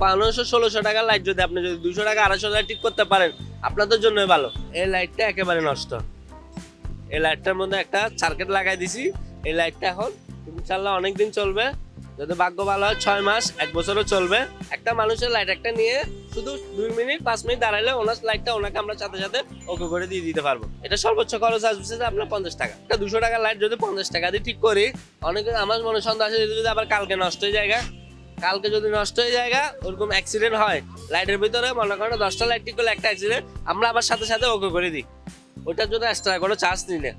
পনেরোশো ষোলোশো টাকার লাইট যদি আপনি যদি দুশো টাকা, আড়াইশো টাকা ঠিক করতে পারেন, আপনাদের জন্যই ভালো। এই লাইটটা একেবারে নষ্ট। এই লাইটটার মধ্যে একটা সার্কিট লাগাই দিছি। এই লাইটটা এখন ইনশাল্লাহ অনেক দিন চলবে। যদি ভাগ্য ভালো হয়, ছয় মাস, এক বছরও চলবে। একটা মানুষের লাইট একটা নিয়ে শুধু দুই মিনিট, পাঁচ মিনিট দাঁড়ালে ওনার লাইটটা ওনাকে আমরা সাথে সাথে ওকে করে দিয়ে দিতে পারব। এটা সর্বোচ্চ খরচ আসবে আপনার পঞ্চাশ টাকা। একটা দুশো টাকার লাইট যদি পঞ্চাশ টাকা দিয়ে ঠিক করি, অনেকে আমার মনে সন্দেহ আছে যদি আবার কালকে নষ্ট হয়ে যায় কালকে যদি নষ্ট হয়ে যায় ওরকম অ্যাক্সিডেন্ট হয় লাইটের ভিতরে, মনে করেন দশটা লাইট ঠিক করলে একটা অ্যাক্সিডেন্ট আমরা আবার সাথে সাথে ওকে করে দিই। ওটার জন্য এক্সট্রা কোনো চার্জ নিই না।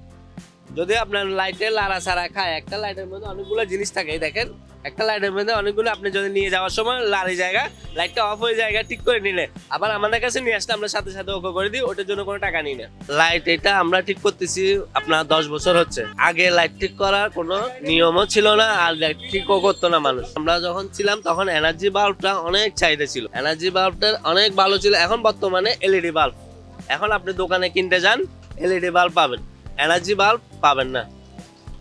যদি আপনার লাইটে লাড়া সারা খায়, একটা লাইটের মধ্যে অনেকগুলো জিনিস থাকে দেখেন একটা লাইটের মধ্যে অনেকগুলো আপনি যদি নিয়ে যাওয়ার সময় লাড়ি জায়গা লাইটটা অফ হয়ে জায়গা ঠিক করে নিলে। আবার আমাদের কাছে নিয়ে আসলে আমরা সাথে সাথে ওকে করে দিই, ওটার জন্য কোনো টাকা নিই না। লাইট এটা আমরা ঠিক করতেছি, আপনার দশ বছর হচ্ছে। আগে লাইট ঠিক করার কোনো নিয়মও ছিল না, আর লাইট ঠিকও করতো না মানুষ। আমরা যখন ছিলাম, তখন এনার্জি বাল্বটা অনেক চাহিদা ছিল। এনার্জি বাল্বটার অনেক ভালো ছিল, এখন বর্তমানে এলইডি বাল্ব এখন আপনি দোকানে কিনতে যান এলইডি বাল্ব পাবেন। এনার্জি বাল্ব পাবেন না।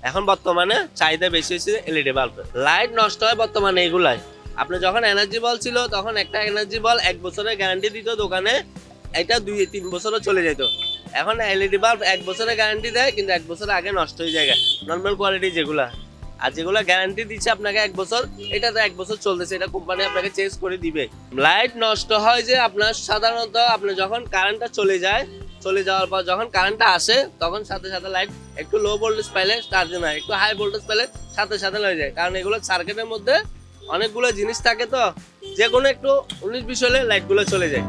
এখন বর্তমানে চাহিদা বেশি হয়েছে এলইডি বাল্ব। লাইট নষ্ট হয় বর্তমানে এগুলাই। আপনি যখন এনার্জি বল ছিল, তখন একটা এনার্জি বল এক বছরের গ্যারান্টি দিত দোকানে, এটা দুই, তিন বছরও চলে যেত। এখন এলইডি বাল্ব এক বছরের গ্যারান্টি দেয়, কিন্তু এক বছর আগে নষ্ট হয়ে যায় নর্মাল কোয়ালিটি যেগুলা। আর যেগুলো গ্যারান্টি দিচ্ছে আপনাকে এক বছর, এটা তো এক বছর চলতেছে, এটা কোম্পানি আপনাকে চেঞ্জ করে দিবে। লাইট নষ্ট হয় যে আপনার সাধারণত আপনি যখন কারেন্টটা চলে যায় চলে যাওয়ার পর যখন কারেন্টটা আসে, তখন সাথে সাথে লাইট একটু লো ভোল্টেজ পাইলে চার্জ না একটু হাই ভোল্টেজ পাইলে সাথে সাথে হয়ে যায়। কারণ এগুলো সার্কিটের মধ্যে অনেকগুলো জিনিস থাকে তো যে কোনো একটু উনিশ বিশ হলে লাইটগুলো চলে যায়।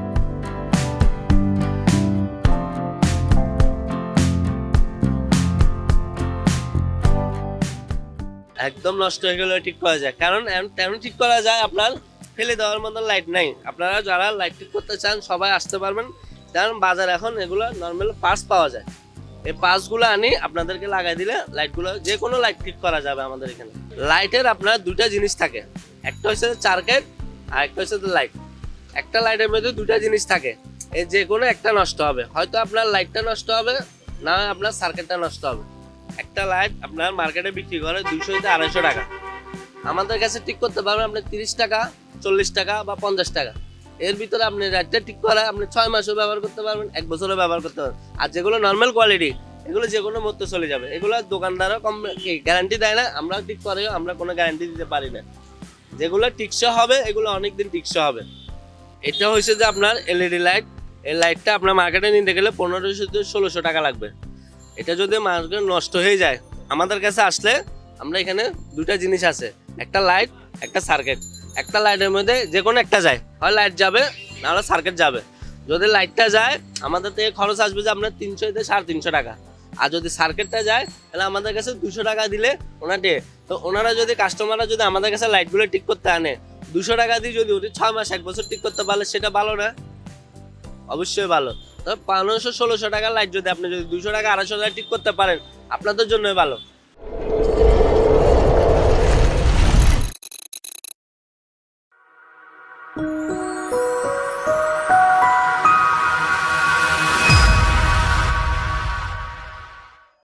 একদম নষ্ট হয়ে গেলে ঠিক করা যায়। কারণ তেমন ঠিক করা যায়, আপনার ফেলে দেওয়ার মতো লাইট নাই। আপনারা যারা লাইট ঠিক করতে চান, সবাই আসতে পারবেন। কারণ বাজার এখন এগুলো নর্মাল পাস পাওয়া যায়। এই পাসগুলো আনি, আপনাদেরকে লাগাই দিলে লাইটগুলো যে কোনো লাইট ঠিক করা যাবে আমাদের এখানে। লাইটের আপনার দুটা জিনিস থাকে। একটা হচ্ছে চার্কেট আর একটা হচ্ছে লাইট একটা লাইটের মধ্যে দুটা জিনিস থাকে। এই যে কোনো একটা নষ্ট হবে। হয়তো আপনার লাইটটা নষ্ট হবে, না আপনার সার্কিটটা নষ্ট হবে। একটা লাইট আপনার মার্কেটে বিক্রি করে দুইশো থেকে আড়াইশো টাকা। আমাদের কাছে ঠিক করতে পারবেন আপনি তিরিশ টাকা, চল্লিশ টাকা বা পঞ্চাশ টাকা। এর ভিতরে আপনি লাইটটা ঠিক করা আপনি ছয় মাসও ব্যবহার করতে পারবেন, এক বছরও ব্যবহার করতে পারবেন। আর যেগুলো নর্মাল কোয়ালিটি এগুলো যে কোনো মধ্যে চলে যাবে। এগুলো দোকানদারও কম গ্যারান্টি দেয় না, আমরা ঠিক করে আমরা কোনো গ্যারান্টি দিতে পারি না। যেগুলো টিকসো হবে, এগুলো অনেক দিন টিকসো হবে। এটা হয়েছে যে আপনার এলইডি লাইট এই লাইটটা আপনার মার্কেটে নিতে গেলে পনেরোশো থেকে ষোলোশো টাকা লাগবে। এটা যদি মার্কেট নষ্ট হয়ে যায়, আমাদের কাছে আসলে আমরা এখানে দুটা জিনিস আছে। একটা লাইট একটা সার্কিট একটা লাইটের মধ্যে যে কোনো একটা যায়। হয় লাইট যাবে না হলে সার্কিট যাবে। যদি লাইটটা যায়, আমাদের থেকে খরচ আসবে যে আপনার তিনশো থেকে সাড়ে তিনশো টাকা। আর যদি সার্কিটটা যায়, তাহলে আমাদের কাছে দুশো টাকা দিলে ওনাটে তো ওনারা যদি কাস্টমাররা যদি আমাদের কাছে লাইটগুলো ঠিক করতে আনে, দুশো টাকা দিয়ে যদি ওটি ছয় মাস, এক বছর ঠিক করতে পারলে সেটা ভালো না? অবশ্যই ভালো। তবে পনেরোশো, ষোলোশো টাকার লাইট যদি আপনি যদি দুশো টাকা, আড়াইশো টাকা ঠিক করতে পারেন, আপনাদের জন্যই ভালো।